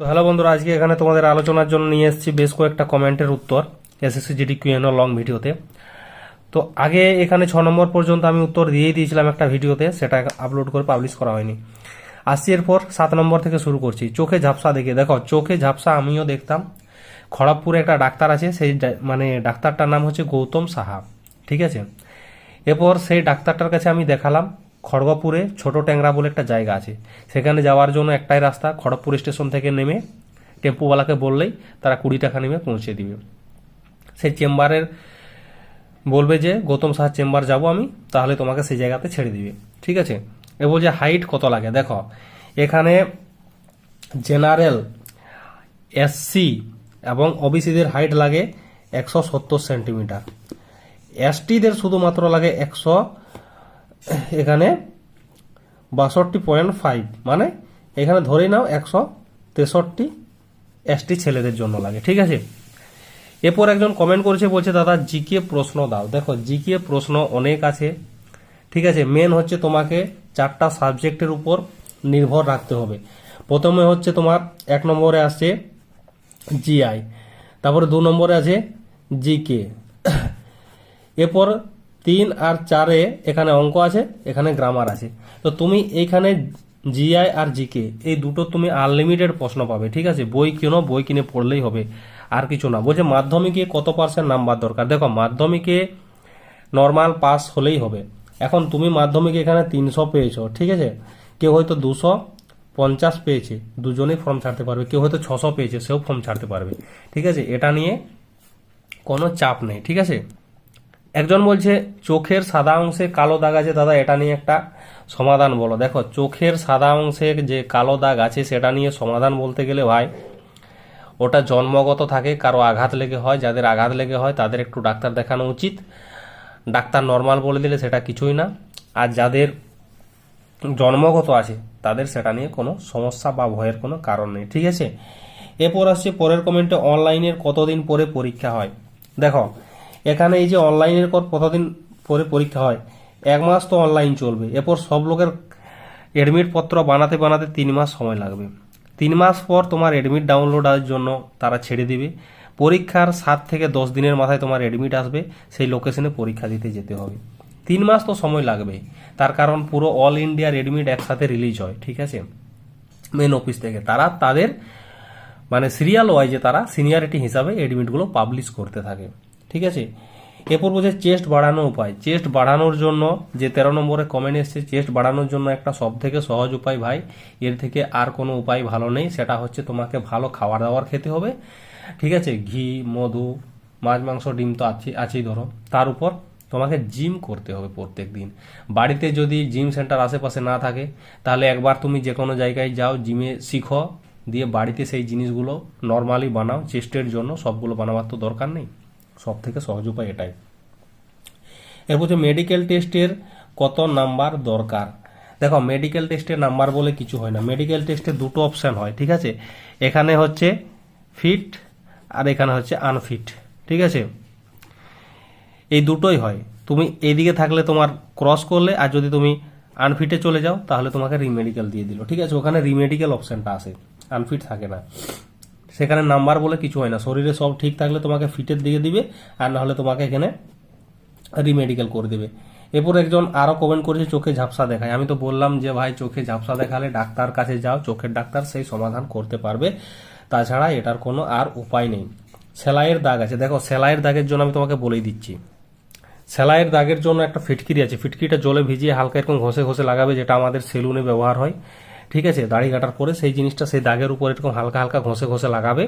তো হ্যালো বন্ধুরা, আজকে এখানে তোমাদের আলোচনার জন্য নিয়ে এসেছি বেশ কয়েকটা কমেন্টের উত্তর এসএসসি জিডি কিউএনও লং ভিডিওতে। তো আগে এখানে ছ নম্বর পর্যন্ত আমি উত্তর দিয়েই দিয়েছিলাম একটা ভিডিওতে, সেটা আপলোড করে পাবলিশ করা হয়নি। আসছি এরপর সাত নম্বর থেকে শুরু করছি, চোখে ঝাপসা দেখে। দেখো, চোখে ঝাপসা আমিও দেখতাম। খড়গপুরে একটা ডাক্তার আছে, সেই মানে ডাক্তারটার নাম হচ্ছে গৌতম সাহা, ঠিক আছে? এরপর সেই ডাক্তারটার কাছে আমি দেখালাম খড়গপুরে ছোট ট্যাংরা বলে একটা জায়গা আছে। সেখানে যাওয়ার জন্য একটাই রাস্তা, খড়গপুর স্টেশন থেকে নেমে টেম্পুওয়ালাকে বললেই তারা কুড়ি টাকা নেমে পৌঁছে দিবে। সেই চেম্বারের বলবে যে, গৌতম সাহার চেম্বার যাব আমি, তাহলে তোমাকে সেই জায়গাতে ছেড়ে দিবে। ঠিক আছে? এ বলছে, হাইট কত লাগে? দেখো, এখানে জেনারেল এসসি এবং ওবিসিদের হাইট লাগে একশো সত্তর সেন্টিমিটার। এসটিদের শুধুমাত্র লাগে একশো এখানে বাষট্টি পয়েন্ট ফাইভ মানে এখানে ধরেই নাও একশো তেষট্টি এসটি ছেলেদের জন্য লাগে, ঠিক আছে? এরপর একজন কমেন্ট করেছে, বলছে, দাদা, জিকে প্রশ্ন দাও। দেখো, জিকে প্রশ্ন অনেক আছে, ঠিক আছে? মেন হচ্ছে তোমাকে চারটা সাবজেক্টের উপর নির্ভর রাখতে হবে। প্রথমে হচ্ছে তোমার, এক নম্বরে আসছে জিআই, তারপরে দু নম্বরে আছে জিকে। এরপর তিন আর চারে এখানে অঙ্ক আছে, এখানে গ্রামার আছে। তো তুমি এইখানে জিআই আর জিকে এই দুটো তুমি আনলিমিটেড প্রশ্ন পাবে, ঠিক আছে? বই কিনো, বই কিনে পড়লেই হবে, আর কিছু না। বলছে মাধ্যমিকে কত পার্সেন্ট নাম্বার দরকার? দেখো, মাধ্যমিকে নর্মাল পাস হলেই হবে। এখন তুমি মাধ্যমিকে এখানে তিনশো পেয়েছ, ঠিক আছে? কেউ হয়তো দুশো পঞ্চাশ পেয়েছে, দুজনেই ফর্ম ছাড়তে পারবে। কেউ হয়তো ছশো পেয়েছে, সেও ফর্ম ছাড়তে পারবে, ঠিক আছে? এটা নিয়ে কোনো চাপ নেই, ঠিক আছে? একজন বলছে, চোখের সাদা অংশে কালো দাগ আছে, দাদা, এটা নিয়ে একটা সমাধান বলো। দেখো, চোখের সাদা অংশে যে কালো দাগ আছে, সেটা নিয়ে সমাধান বলতে গেলে ভাই, ওটা জন্মগত থাকে, কারও আঘাত লেগে হয়, যাদের আঘাত লেগে হয়, তাদের একটু ডাক্তার দেখানো উচিত। ডাক্তার নর্মাল বলে দিলে সেটা কিছুই না। আর যাদের জন্মগত আছে, তাদের সেটা নিয়ে কোনো সমস্যা বা ভয়ের কোনো কারণ নেই, ঠিক আছে? এরপর আসছে, পরের কমেন্টে অনলাইনের কতদিন পরে পরীক্ষা হয়? দেখো এখানে এই যে অনলাইনের পর কতদিন পরে পরীক্ষা হয়? এক মাস তো অনলাইন চলবে। এরপর সব লোকের এডমিট পত্র বানাতে বানাতে তিন মাস সময় লাগবে। তিন মাস পর তোমার এডমিট ডাউনলোডের জন্য তারা ছেড়ে দিবে। পরীক্ষার সাত থেকে দশ দিনের মাথায় তোমার এডমিট আসবে। সেই লোকেশনে পরীক্ষা দিতে যেতে হবে। তিন মাস তো সময় লাগবে। তার কারণ পুরো অল ইন্ডিয়ার এডমিট একসাথে রিলিজ হয়, ঠিক আছে? মেন অফিস থেকে। তারা তাদের মানে সিরিয়াল ওয়াইজে তারা সিনিয়রিটি হিসাবে এডমিটগুলো পাবলিশ করতে থাকে। ঠিক আছে? এরপর বলছে চেস্ট বাড়ানো উপায়। চেস্ট বাড়ানোর জন্য যে তেরো নম্বরে কমেন্ট এসছে, চেস্ট বাড়ানোর জন্য একটা সব থেকে সহজ উপায় ভাই, এর থেকে আর কোনো উপায় ভালো নেই। সেটা হচ্ছে তোমাকে ভালো খাবার দাবার খেতে হবে। ঠিক আছে? ঘি, মধু, মাছ, মাংস, ডিম তো আছে আছেই ধরো। তার উপর তোমাকে জিম করতে হবে প্রত্যেক দিন বাড়িতে যদি জিম সেন্টার আশেপাশে না থাকে, তাহলে একবার তুমি যে কোনো জায়গায় যাও, জিমে শিখো, দিয়ে বাড়িতে সেই জিনিসগুলো নর্মালি বানাও। চেস্টের জন্য সবগুলো বানাবার তো দরকার নেই। সব থেকে সহজ উপায় এটাই। এরপর হচ্ছে মেডিকেল টেস্টের কত নাম্বার দরকার? দেখো মেডিকেল টেস্টের নাম্বার বলে কিছু হয় না। মেডিকেল টেস্টে দুটো অপশান হয়, ঠিক আছে? এখানে হচ্ছে ফিট আর এখানে হচ্ছে আনফিট ঠিক আছে? এই দুটোই হয়। তুমি এইদিকে থাকলে তোমার ক্রস করলে আর যদি তুমি আনফিটে চলে যাও, তাহলে তোমাকে রিমেডিকেল দিয়ে দিল, ঠিক আছে? ওখানে রিমেডিকেল অপশানটা আসে। আনফিট থাকে না। সেখানে নাম্বার বলে কিছু হয় না। শরীরে সব ঠিক থাকলে তোমাকে ফিটের দিকে দিবে, আর না হলে তোমাকে এখানে রিমেডিকেল করে দেবে। এরপর একজন আরও কমেন্ট করেছে, চোখে ঝাপসা দেখায়। আমি তো বললাম যে, ভাই, চোখে ঝাপসা দেখালে ডাক্তার কাছে যাও, চোখের ডাক্তার সেই সমাধান করতে পারবে। তাছাড়া এটার কোনো আর উপায় নেই। সেলাইয়ের দাগ আছে। দেখো, সেলাইয়ের দাগের জন্য আমি তোমাকে বলেই দিচ্ছি। সেলাইয়ের দাগের জন্য একটা ফিটকিরি আছে। ফিটকিরিটা জলে ভিজিয়ে হালকা এরকম ঘষে ঘষে লাগাবে, যেটা আমাদের সেলুনে ব্যবহার হয়। ঠিক আছে, দাড়ি কাটার পরে সেই জিনিসটা সেই দাগের উপর এরকম হালকা হালকা ঘষে ঘষে লাগাবে,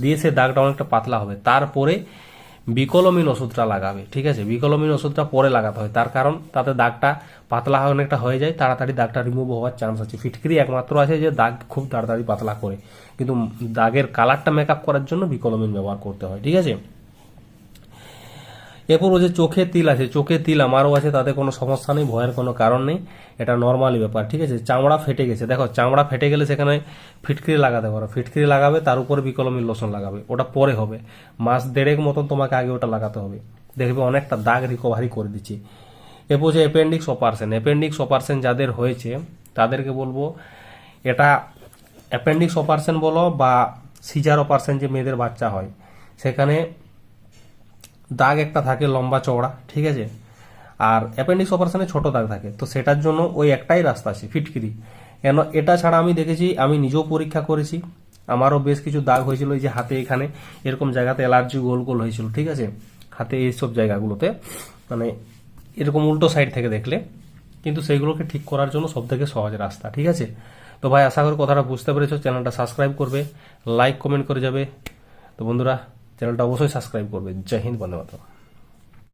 দিয়ে সেই দাগটা অনেকটা পাতলা হবে। তারপরে বিকলমিন ওষুধটা লাগাবে, ঠিক আছে? বিকলমিন ওষুধটা পরে লাগাতে হয়। তার কারণ তাতে দাগটা পাতলা হয় অনেকটা হয়ে যায়, তাড়াতাড়ি দাগটা রিমুভ হওয়ার চান্স আছে। ফিটকিরি একমাত্র আছে যে দাগ খুব তাড়াতাড়ি পাতলা করে। কিন্তু দাগের কালারটা মেকআপ করার জন্য বিকলমিন ব্যবহার করতে হয়, ঠিক আছে? এরপর ও যে চোখে তিল আছে চোখে তিল আমারও আছে, তাতে কোনো সমস্যা নেই, ভয়ের কোনো কারণ নেই। এটা নর্মালি ব্যাপার, ঠিক আছে? চামড়া ফেটে গেছে। দেখো, চামড়া ফেটে গেলে সেখানে ফিটকিরি লাগাতে পারো। ফিটকিরি লাগাবে, তার উপরে বিকলমির লোশন লাগাবে। ওটা পরে হবে। মাস দেড়েক মতন তোমাকে আগে ওটা লাগাতে হবে। দেখবে অনেকটা দাগ রিকভারি করে দিচ্ছি। এরপর যে অ্যাপেন্ডিক্স অপারেশন অ্যাপেন্ডিক্স অপারেশন যাদের হয়েছে, তাদেরকে বলব, এটা অ্যাপেন্ডিক্স অপারেশন বলো বা সিজার অপারেশন যে মেয়েদের বাচ্চা হয়, সেখানে দাগ একটা থাকে, লম্বা চওড়া, ঠিক আছে? আর অ্যাপেন্ডিক্স অপারেশনে ছোট দাগ থাকে। তো সেটার জন্য ওই একটাই রাস্তা আছে, ফিটকিরি। কেন এটা ছাড়া আমি দেখেছি, আমি নিজেও পরীক্ষা করেছি। আমারও বেশ কিছু দাগ হয়েছিল এই যে হাতে এখানে, এরকম জায়গাতে অ্যালার্জি গোল গোল হয়েছিল, ঠিক আছে? হাতে এইসব জায়গাগুলোতে। মানে এরকম উল্টো সাইড থেকে দেখলে। কিন্তু সেইগুলোকে ঠিক করার জন্য সব থেকে সহজ রাস্তা, ঠিক আছে? তো ভাই, আশা করি কথাটা বুঝতে পেরেছ। চ্যানেলটা সাবস্ক্রাইব করবে লাইক কমেন্ট করে যাবে। তো বন্ধুরা চ্যানেলটা অবশ্যই সাবস্ক্রাইব করবে জয় হিন্দ বন্দে মাতরম।